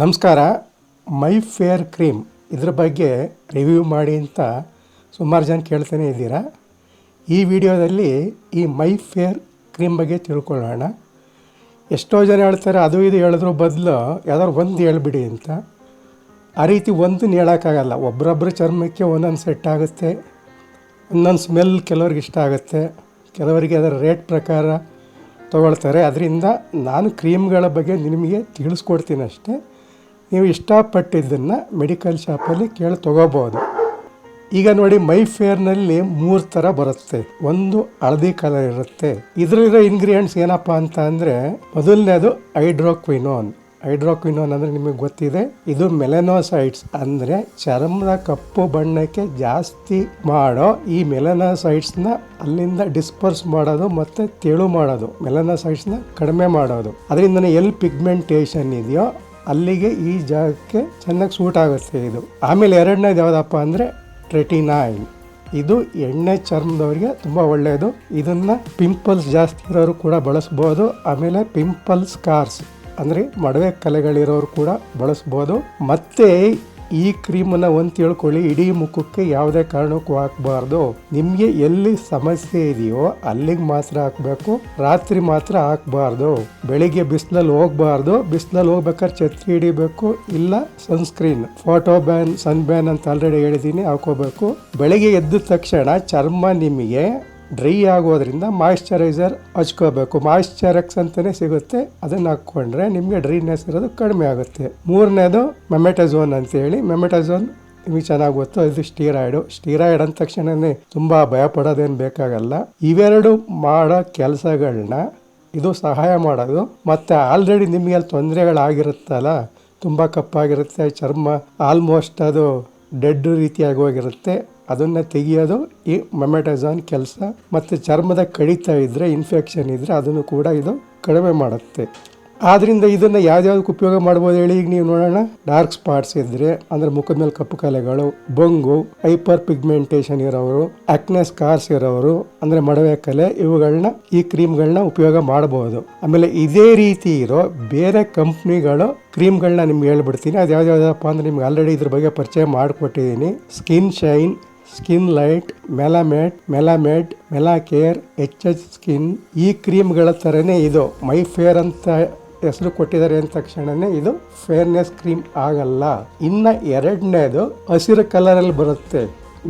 ನಮಸ್ಕಾರ. ಮೈ fair cream ಇದ್ರ ಬಗ್ಗೆ ರಿವ್ಯೂ ಮಾಡಿ ಅಂತ ಸುಮಾರು ಜನ ಕೇಳ್ತಾನೆ ಇದ್ದೀರಾ? ಈ ವಿಡಿಯೋದಲ್ಲಿ ಈ ಮೈ ಫೇರ್ ಕ್ರೀಮ್ ಬಗ್ಗೆ ತಿಳ್ಕೊಳ್ಳೋಣ. ಎಷ್ಟೋ ಜನ ಹೇಳ್ತಾರೆ, ಅದು ಇದು ಹೇಳಿದ್ರು ಬದಲು ಯಾವ್ದಾದ್ರು ಒಂದು ಹೇಳ್ಬಿಡಿ ಅಂತ. ಆ ರೀತಿ ಒಂದನ್ನು ಹೇಳೋಕ್ಕಾಗಲ್ಲ. ಒಬ್ಬರೊಬ್ಬರ ಚರ್ಮಕ್ಕೆ ಒಂದೊಂದು ಸೆಟ್ ಆಗುತ್ತೆ, ಒಂದೊಂದು ಸ್ಮೆಲ್ ಕೆಲವ್ರಿಗೆ ಇಷ್ಟ ಆಗುತ್ತೆ. ಕೆಲವರಿಗೆ ಅದರ ರೇಟ್ ಪ್ರಕಾರ ತೊಗೊಳ್ತಾರೆ. ಅದರಿಂದ ನಾನು ಕ್ರೀಮ್ಗಳ ಬಗ್ಗೆ ನಿಮಗೆ ತಿಳಿಸ್ಕೊಡ್ತೀನಿ ಅಷ್ಟೇ. ನೀವು ಇಷ್ಟಪಟ್ಟಿದ್ದನ್ನು ಮೆಡಿಕಲ್ ಶಾಪಲ್ಲಿ ಕೇಳಿ ತೊಗೋಬೋದು. ಈಗ ನೋಡಿ ಮೈ ಫೇರ್ನಲ್ಲಿ ಮೂರು ಥರ ಬರುತ್ತೆ. ಒಂದು ಹಳದಿ ಕಲರ್ ಇರುತ್ತೆ. ಇದರಲ್ಲಿರೋ ಇಂಗ್ರೀಡಿಯೆಂಟ್ಸ್ ಏನಪ್ಪ ಅಂತ ಅಂದರೆ ಮೊದಲನೇದು ಹೈಡ್ರೋಕ್ವಿನೋನ್ ಹೈಡ್ರೋಕ್ವಿನೋನ್ ಅಂದರೆ ನಿಮಗೆ ಗೊತ್ತಿದೆ. ಇದು ಮೆಲೆನೋಸೈಡ್ಸ್ ಅಂದರೆ ಚರ್ಮದ ಕಪ್ಪು ಬಣ್ಣಕ್ಕೆ ಜಾಸ್ತಿ ಮಾಡೋ ಈ ಮೆಲೆನೋಸೈಡ್ಸ್ನ ಅಲ್ಲಿಂದ ಡಿಸ್ಪರ್ಸ್ ಮಾಡೋದು ಮತ್ತು ತೆಳು ಮಾಡೋದು. ಮೆಲೆನೋಸೈಡ್ಸ್ನ ಕಡಿಮೆ ಮಾಡೋದು. ಅದರಿಂದನೇ ಎಲ್ಲಿ ಪಿಗ್ಮೆಂಟೇಷನ್ ಇದೆಯೋ ಅಲ್ಲಿಗೆ ಈ ಜಾಗಕ್ಕೆ ಚೆನ್ನಾಗಿ ಸೂಟ್ ಆಗುತ್ತೆ ಇದು. ಆಮೇಲೆ ಎರಡನೇದು ಯಾವುದಪ್ಪ ಅಂದರೆ ಟ್ರೆಟಿನಾಯಿನ್ ಇದು ಎಣ್ಣೆ ಚರ್ಮದವರಿಗೆ ತುಂಬ ಒಳ್ಳೆಯದು ಇದನ್ನು ಪಿಂಪಲ್ಸ್ ಜಾಸ್ತಿ ಇರೋರು ಕೂಡ ಬಳಸ್ಬೋದು. ಆಮೇಲೆ ಪಿಂಪಲ್ಸ್ ಕಾರ್ಸ್ ಅಂದರೆ ಮಡವೆ ಕಲೆಗಳಿರೋರು ಕೂಡ ಬಳಸ್ಬೋದು. ಮತ್ತು ಈ ಕ್ರೀಮನ್ನು ಒಂದು ತಿಳ್ಕೊಳ್ಳಿ, ಇಡೀ ಮುಖಕ್ಕೆ ಯಾವುದೇ ಕಾರಣಕ್ಕೂ ಹಾಕಬಾರ್ದು. ನಿಮಗೆ ಎಲ್ಲಿ ಸಮಸ್ಯೆ ಇದೆಯೋ ಅಲ್ಲಿಗೆ ಮಾತ್ರ ಹಾಕಬೇಕು, ರಾತ್ರಿ ಮಾತ್ರ ಹಾಕಬಾರ್ದು. ಬೆಳಿಗ್ಗೆ ಬಿಸಿಲಲ್ಲಿ ಹೋಗಬಾರ್ದು, ಬಿಸಿಲಲ್ಲಿ ಹೋಗ್ಬೇಕಾದ್ರೆ ಛತ್ರಿ ಹಿಡಿಬೇಕು, ಇಲ್ಲ sunscreen, photo ban, sun ban ಅಂತ ಆಲ್ರೆಡಿ ಹೇಳಿದ್ದೀನಿ ಹಾಕೋಬೇಕು ಬೆಳಿಗ್ಗೆ ಎದ್ದ ತಕ್ಷಣ ಚರ್ಮ ನಿಮಗೆ ಡ್ರೈ ಆಗೋದ್ರಿಂದ ಮಾಯಿಶ್ಚರೈಸರ್ ಹಚ್ಕೋಬೇಕು. ಮಾಯಿಶ್ಚರಕ್ಸ್ ಅಂತಲೇ ಸಿಗುತ್ತೆ. ಅದನ್ನು ಹಾಕ್ಕೊಂಡ್ರೆ ನಿಮಗೆ ಡ್ರೈನೆಸ್ ಇರೋದು ಕಡಿಮೆ ಆಗುತ್ತೆ. ಮೂರನೇದು ಮೆಮೆಟಜೋನ್ ಅಂತೇಳಿ. ಮೆಮೆಟಜೋನ್ ನಿಮಗೆ ಚೆನ್ನಾಗಿ ಗೊತ್ತು. ಇದು ಸ್ಟೀರಾಯ್ಡು. ಸ್ಟೀರಾಯ್ಡ್ ಅಂದ ತಕ್ಷಣವೇ ತುಂಬ ಭಯಪಡೋದೇನು ಬೇಕಾಗಲ್ಲ. ಇವೆರಡು ಮಾಡೋ ಕೆಲಸಗಳನ್ನ ಇದು ಸಹಾಯ ಮಾಡೋದು. ಮತ್ತು ಆಲ್ರೆಡಿ ನಿಮಗೆ ಅಲ್ಲಿ ತೊಂದರೆಗಳಾಗಿರುತ್ತಲ್ಲ, ತುಂಬ ಕಪ್ಪಾಗಿರುತ್ತೆ, ಚರ್ಮ ಆಲ್ಮೋಸ್ಟ್ ಅದು ಡೆಡ್ ರೀತಿಯಾಗಿ ಹೋಗಿರುತ್ತೆ. ಅದನ್ನು ತೆಗೆಯೋದು ಈ ಮೆಮೆಟಜಾನ್ ಕೆಲಸ ಮತ್ತು ಚರ್ಮದ ಕಡಿತ ಇದ್ದರೆ ಇನ್ಫೆಕ್ಷನ್ ಇದ್ದರೆ ಅದನ್ನು ಕೂಡ ಇದು ಕಡಿಮೆ ಮಾಡುತ್ತೆ. ಆದ್ದರಿಂದ ಇದನ್ನು ಯಾವ್ದಾವ್ದಕ್ಕೆ ಉಪಯೋಗ ಮಾಡ್ಬೋದು ಹೇಳಿ ಈಗ ನೀವು ನೋಡೋಣ. ಡಾರ್ಕ್ ಸ್ಪಾಟ್ಸ್ ಇದ್ದರೆ ಅಂದರೆ ಮುಖದ ಮೇಲೆ ಕಪ್ಪು ಕಲೆಗಳು, ಬೊಂಗು ಹೈಪರ್ ಪಿಗ್ಮೆಂಟೇಷನ್ ಇರೋರು ಆಕ್ನೆಸ್ ಕಾರ್ಸ್ ಇರೋರು, ಅಂದರೆ ಮಡವೆ ಕಲೆ ಇವುಗಳನ್ನ ಈ ಕ್ರೀಮ್ಗಳನ್ನ ಉಪಯೋಗ ಮಾಡಬಹುದು ಆಮೇಲೆ ಇದೇ ರೀತಿ ಇರೋ ಬೇರೆ ಕಂಪ್ನಿಗಳು ಕ್ರೀಮ್ಗಳನ್ನ ನಿಮ್ಗೆ ಹೇಳ್ಬಿಡ್ತೀನಿ. ಅದು ಯಾವ್ದಾವ್ದಪ್ಪ ಅಂದರೆ ನಿಮ್ಗೆ ಆಲ್ರೆಡಿ ಇದ್ರ ಬಗ್ಗೆ ಪರಿಚಯ ಮಾಡಿಕೊಟ್ಟಿದ್ದೀನಿ Skin Shine Skin Light, Melamet Melamed Melacare H H skin ಈ ಕ್ರೀಮ್ಗಳ ಥರನೇ ಇದು. ಮೈ ಫೇರ್ ಅಂತ ಹೆಸರು ಕೊಟ್ಟಿದ್ದಾರೆ ಅಂದ ತಕ್ಷಣನೇ ಇದು ಫೇರ್ನೆಸ್ ಕ್ರೀಮ್ ಆಗಲ್ಲ. ಇನ್ನು ಎರಡನೇದು ಹಸಿರು ಕಲರಲ್ಲಿ ಬರುತ್ತೆ.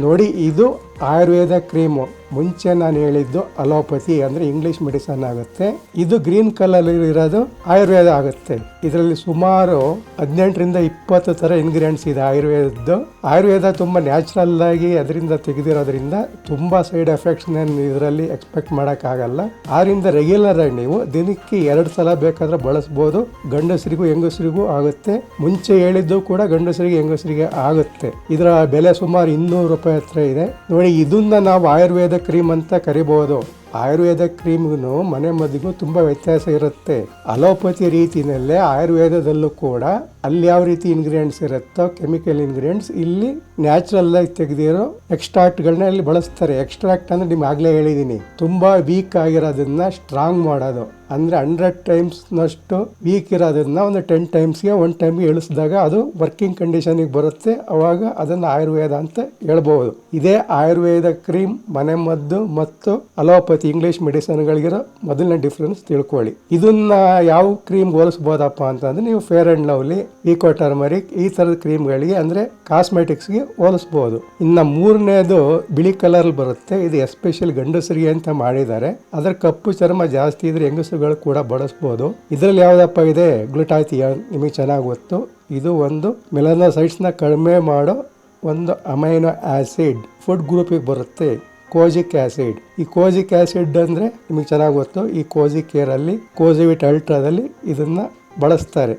ನೋಡಿ, ಇದು ಆಯುರ್ವೇದ ಕ್ರೀಮು ಮುಂಚೆ ನಾನು ಹೇಳಿದ್ದು ಅಲೋಪತಿ ಅಂದರೆ ಇಂಗ್ಲಿಷ್ ಮೆಡಿಸನ್ ಆಗುತ್ತೆ. ಇದು ಗ್ರೀನ್ ಕಲರ್ ಇರೋದು ಆಯುರ್ವೇದ ಆಗುತ್ತೆ. ಇದರಲ್ಲಿ ಸುಮಾರು ಹದಿನೆಂಟರಿಂದ ಇಪ್ಪತ್ತು ಥರ ಇಂಗ್ರೀಡಿಯೆಂಟ್ಸ್ ಇದೆ ಆಯುರ್ವೇದದ್ದು. ಆಯುರ್ವೇದ ತುಂಬ ನ್ಯಾಚುರಲ್ ಆಗಿ ಅದರಿಂದ ತೆಗೆದಿರೋದ್ರಿಂದ ತುಂಬ ಸೈಡ್ ಎಫೆಕ್ಟ್ಸ್ ಇದರಲ್ಲಿ ಎಕ್ಸ್ಪೆಕ್ಟ್ ಮಾಡೋಕ್ಕಾಗಲ್ಲ. ಆದ್ರಿಂದ ರೆಗ್ಯುಲರ್ ಆಗಿ ನೀವು ದಿನಕ್ಕೆ ಎರಡು ಸಲ ಬೇಕಾದ್ರೆ ಬಳಸ್ಬೋದು. ಗಂಡಸರಿಗೂ ಹೆಂಗಸರಿಗೂ ಆಗುತ್ತೆ. ಮುಂಚೆ ಹೇಳಿದ್ದು ಕೂಡ ಗಂಡಸರಿಗೆ ಹೆಂಗಸರಿಗೆ ಆಗುತ್ತೆ. ಇದರ ಬೆಲೆ ಸುಮಾರು ಇನ್ನೂರು ರೂಪಾಯಿ ಹತ್ರ ಇದೆ. ನೋಡಿ ಇದನ್ನ ನಾವು ಆಯುರ್ವೇದ ಕ್ರೀಮ್ ಅಂತ ಕರಿಬಹುದು ಆಯುರ್ವೇದ ಕ್ರೀಮ್ಗೂ ಮನೆ ಮದ್ದಿಗೂ ತುಂಬ ವ್ಯತ್ಯಾಸ ಇರುತ್ತೆ. ಅಲೋಪತಿ ರೀತಿಯಲ್ಲೇ ಆಯುರ್ವೇದದಲ್ಲೂ ಕೂಡ ಅಲ್ಲಿ ಯಾವ ರೀತಿ ಇಂಗ್ರೀಡಿಯೆಂಟ್ಸ್ ಇರುತ್ತೋ ಕೆಮಿಕಲ್ ಇಂಗ್ರೀಡಿಯೆಂಟ್ಸ್ ಇಲ್ಲಿ ನ್ಯಾಚುರಲ್ ಆಗಿ ತೆಗೆದಿರೋ ಎಕ್ಸ್ಟ್ರಾಕ್ಟ್ಗಳನ್ನ ಇಲ್ಲಿ ಬಳಸ್ತಾರೆ. ಎಕ್ಸ್ಟ್ರಾಕ್ಟ್ ಅಂದ್ರೆ ನಿಮ್ಗೆ ಆಗಲೇ ಹೇಳಿದ್ದೀನಿ ತುಂಬ ವೀಕ್ ಆಗಿರೋದನ್ನ ಸ್ಟ್ರಾಂಗ್ ಮಾಡೋದು. ಅಂದರೆ ಹಂಡ್ರೆಡ್ ಟೈಮ್ಸ್ನಷ್ಟು ವೀಕ್ ಇರೋದನ್ನ ಒಂದು ಟೆನ್ ಟೈಮ್ಸ್ಗೆ ಒನ್ ಟೈಮ್ಗೆ ಇಳಿಸಿದಾಗ ಅದು ವರ್ಕಿಂಗ್ ಕಂಡೀಷನಿಗೆ ಬರುತ್ತೆ. ಅವಾಗ ಅದನ್ನು ಆಯುರ್ವೇದ ಅಂತ ಹೇಳ್ಬೋದು. ಇದೇ ಆಯುರ್ವೇದ ಕ್ರೀಮ್ ಮನೆಮದ್ದು ಮತ್ತು ಅಲೋಪತಿ ಇಂಗ್ಲಿಷ್ ಮೆಡಿಸನ್ಗಳಿಗಿರೋ ಮೊದಲನೇ ಡಿಫ್ರೆನ್ಸ್ ತಿಳ್ಕೊಳ್ಳಿ. ಇದನ್ನ ಯಾವ ಕ್ರೀಮ್ ಹೋಲಿಸ್ಬೋದಪ್ಪ ಅಂತಂದ್ರೆ ನೀವು Fair and Lovely Vicco turmeric ಈ ಥರದ ಕ್ರೀಮ್ಗಳಿಗೆ ಅಂದರೆ ಕಾಸ್ಮೆಟಿಕ್ಸ್ಗೆ ಹೋಲಿಸ್ಬೋದು. ಇನ್ನು ಮೂರನೇದು ಬಿಳಿ ಕಲರ್ ಬರುತ್ತೆ. ಇದು ಎಸ್ಪೆಷಲ್ ಗಂಡಸರಿಗೆ ಅಂತ ಮಾಡಿದ್ದಾರೆ. ಅದರ ಕಪ್ಪು ಚರ್ಮ ಜಾಸ್ತಿ ಇದ್ರೆ ಹೆಂಗಸುಗಳು ಕೂಡ ಬಳಸ್ಬೋದು. ಇದರಲ್ಲಿ ಯಾವುದಪ್ಪ ಇದೆ? ಗ್ಲುಟಾಥಿಯಾನ್ ನಿಮಗೆ ಚೆನ್ನಾಗಿ ಗೊತ್ತು. ಇದು ಒಂದು ಮೆಲನೋಸೈಟ್ಸ್ನ ಕಡಿಮೆ ಮಾಡೋ ಒಂದು ಅಮೈನೋ ಆಸಿಡ್ ಫುಡ್ ಗ್ರೂಪಿಗೆ ಬರುತ್ತೆ. Kojic acid. ಈ ಕೋಜಿಕ್ ಆಸಿಡ್ ಅಂದರೆ ನಿಮಗೆ ಚೆನ್ನಾಗಿ ಗೊತ್ತು, ಈ ಕೋಜಿಕ್ ಕೇರಲ್ಲಿ ಕೋಜಿವಿಟ್ ಅಲ್ಟ್ರಾದಲ್ಲಿ ಇದನ್ನು ಬಳಸ್ತಾರೆ.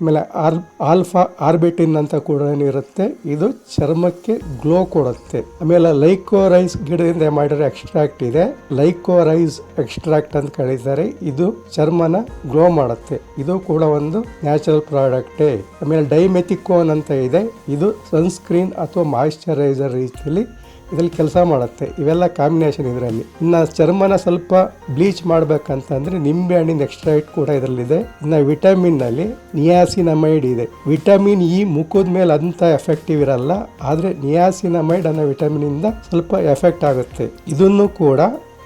ಆಮೇಲೆ ಆರ್ ಆಲ್ಫಾ ಆರ್ಬಿಟಿನ್ ಅಂತ ಕೂಡ ಇರುತ್ತೆ ಇದು ಚರ್ಮಕ್ಕೆ ಗ್ಲೋ ಕೊಡುತ್ತೆ. ಆಮೇಲೆ ಲೈಕೋರೈಸ್ ಗಿಡದಿಂದ ಮಾಡಿರೋ ಎಕ್ಸ್ಟ್ರಾಕ್ಟ್ ಇದೆ. ಲೈಕೋರೈಸ್ ಎಕ್ಸ್ಟ್ರಾಕ್ಟ್ ಅಂತ ಕರೀತಾರೆ. ಇದು ಚರ್ಮನ ಗ್ಲೋ ಮಾಡುತ್ತೆ. ಇದು ಕೂಡ ಒಂದು ನ್ಯಾಚುರಲ್ ಪ್ರಾಡಕ್ಟೇ. ಆಮೇಲೆ ಡೈಮೆಥಿಕೋನ್ ಅಂತ ಇದೆ. ಇದು ಸನ್ಸ್ಕ್ರೀನ್ ಅಥವಾ ಮಾಯಿಶ್ಚರೈಸರ್ ರೀತಿಯಲ್ಲಿ ಇದ್ರಲ್ಲಿ ಕೆಲಸ ಮಾಡುತ್ತೆ. ಇವೆಲ್ಲ ಕಾಂಬಿನೇಷನ್ ಇದರಲ್ಲಿ. ಇನ್ನು ಚರ್ಮನ ಸ್ವಲ್ಪ ಬ್ಲೀಚ್ ಮಾಡಬೇಕಂತಂದ್ರೆ ನಿಂಬೆ ಹಣ್ಣಿನ ಎಕ್ಸ್ಟ್ರಾಕ್ಟ್ ಕೂಡ ಇದರಲ್ಲಿದೆ. ಇನ್ನು ವಿಟಮಿನ್ನಲ್ಲಿ ನಿಯಾಸಿನಮೈಡ್ ಇದೆ. ವಿಟಮಿನ್ ಇ ಮುಖದ ಮೇಲೆ ಅಂತ ಎಫೆಕ್ಟಿವ್ ಇರಲ್ಲ. ಆದ್ರೆ ನಿಯಾಸಿನಮೈಡ್ ಅನ್ನೋ ವಿಟಮಿನ್ ಇಂದ ಸ್ವಲ್ಪ ಎಫೆಕ್ಟ್ ಆಗುತ್ತೆ. ಇದನ್ನು ಕೂಡ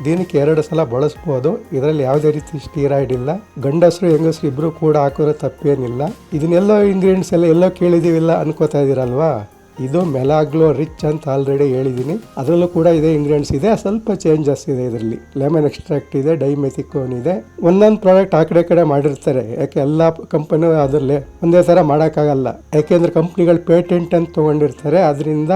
ದಿನಕ್ಕೆ ಎರಡು ಸಲ ಬಳಸ್ಬೋದು. ಇದರಲ್ಲಿ ಯಾವುದೇ ರೀತಿ ಸ್ಟೀರಾಯ್ಡ್ ಇಲ್ಲ. ಗಂಡಸರು, ಹೆಂಗಸರು ಇಬ್ರು ಕೂಡ ಹಾಕೋದ್ರೆ ತಪ್ಪೇನಿಲ್ಲ. ಇದನ್ನೆಲ್ಲೋ ಇಂಗ್ರೀಡಿಯೆಂಟ್ಸ್ ಎಲ್ಲ ಎಲ್ಲೋ ಕೇಳಿದೀವಿಲ್ಲ ಅನ್ಕೋತಾ ಇದೀರಲ್ವಾ? ಇದು ಮೆಲಾಗ್ಲೋ ರಿಚ್ ಅಂತ ಆಲ್ರೆಡಿ ಹೇಳಿದ್ದೀನಿ ಅದರಲ್ಲೂ ಕೂಡ ಇದೆ ಇಂಗ್ರೀಡಿಯೆಂಟ್ಸ್ ಇದೆ. ಸ್ವಲ್ಪ ಚೇಂಜಸ್ ಇದೆ ಇದರಲ್ಲಿ. ಲೆಮನ್ ಎಕ್ಸ್ಟ್ರಾಕ್ಟ್ ಇದೆ ಡೈಮೆಥಿಕೋನ್ ಇದೆ. ಒಂದೊಂದು ಪ್ರಾಡಕ್ಟ್ ಆ ಕಡೆ ಕಡೆ ಮಾಡಿರ್ತಾರೆ. ಯಾಕೆ ಎಲ್ಲ ಕಂಪನಿ ಅದರಲ್ಲೇ ಒಂದೇ ಥರ ಮಾಡೋಕ್ಕಾಗಲ್ಲ. ಯಾಕೆಂದ್ರೆ ಕಂಪ್ನಿಗಳು ಪೇಟೆಂಟ್ ಅಂತ ತೊಗೊಂಡಿರ್ತಾರೆ. ಅದರಿಂದ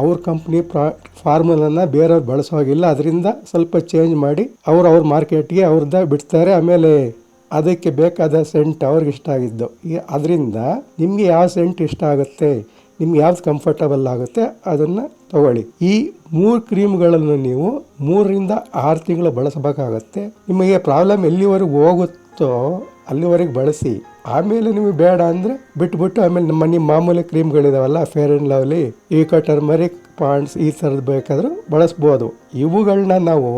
ಅವ್ರ ಕಂಪ್ನಿ ಪ್ರಾ ಫಾರ್ಮುಲನ್ನ ಬೇರೆಯವ್ರು ಬಳಸೋಗಿಲ್ಲ ಅದರಿಂದ ಸ್ವಲ್ಪ ಚೇಂಜ್ ಮಾಡಿ ಅವ್ರು ಅವ್ರ ಮಾರ್ಕೆಟ್ಗೆ ಅವ್ರದ್ದ ಬಿಡ್ತಾರೆ. ಆಮೇಲೆ ಅದಕ್ಕೆ ಬೇಕಾದ ಸೆಂಟ್ ಅವ್ರಿಗೆ ಇಷ್ಟ ಆಗಿದ್ದು. ಅದರಿಂದ ನಿಮಗೆ ಯಾವ ಸೆಂಟ್ ಇಷ್ಟ ಆಗುತ್ತೆ? ನಿಮ್ಗೆ ಯಾವ್ದು ಕಂಫರ್ಟಬಲ್ ಆಗುತ್ತೆ ಅದನ್ನು ತಗೊಳ್ಳಿ. ಈ ಮೂರು ಕ್ರೀಮ್ಗಳನ್ನು ನೀವು ಮೂರರಿಂದ ಆರು ತಿಂಗಳು ಬಳಸಬೇಕಾಗತ್ತೆ. ನಿಮಗೆ ಪ್ರಾಬ್ಲಮ್ ಎಲ್ಲಿವರೆಗೂ ಹೋಗುತ್ತೋ ಅಲ್ಲಿವರೆಗೆ ಬಳಸಿ. ಆಮೇಲೆ ನಿಮಗೆ ಬೇಡ ಅಂದರೆ ಬಿಟ್ಬಿಟ್ಟು ಆಮೇಲೆ ನಮ್ಮ ನಿಮ್ಮ ಮಾಮೂಲಿ ಕ್ರೀಮ್ಗಳಿದಾವಲ್ಲ Fair and Lovely Vicco turmeric Ponds ಈ ಥರದ್ದು ಬೇಕಾದರೂ ಬಳಸ್ಬೋದು. ಇವುಗಳನ್ನ ನಾವು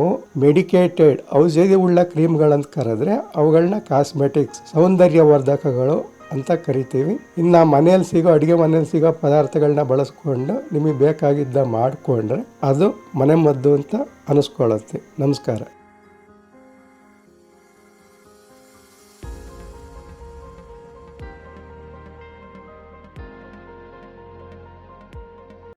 ಮೆಡಿಕೇಟೆಡ್ ಔಷಧಿ ಉಳ್ಳ ಕ್ರೀಮ್ಗಳಂತ ಕರೆದ್ರೆ ಅವುಗಳನ್ನ ಕಾಸ್ಮೆಟಿಕ್ಸ್ ಸೌಂದರ್ಯವರ್ಧಕಗಳು ಅಂತ ಕರಿತೀವಿ. ಇನ್ನು ಮನೆಯಲ್ಲಿ ಸಿಗೋ, ಅಡುಗೆ ಮನೆಯಲ್ಲಿ ಸಿಗೋ ಪದಾರ್ಥಗಳನ್ನ ಬಳಸ್ಕೊಂಡು ನಿಮಗೆ ಬೇಕಾಗಿದ್ದ ಮಾಡಿಕೊಂಡ್ರೆ ಅದು ಮನೆ ಮದ್ದು ಅಂತ ಅನಿಸ್ಕೊಳ್ಳುತ್ತೆ. ನಮಸ್ಕಾರ.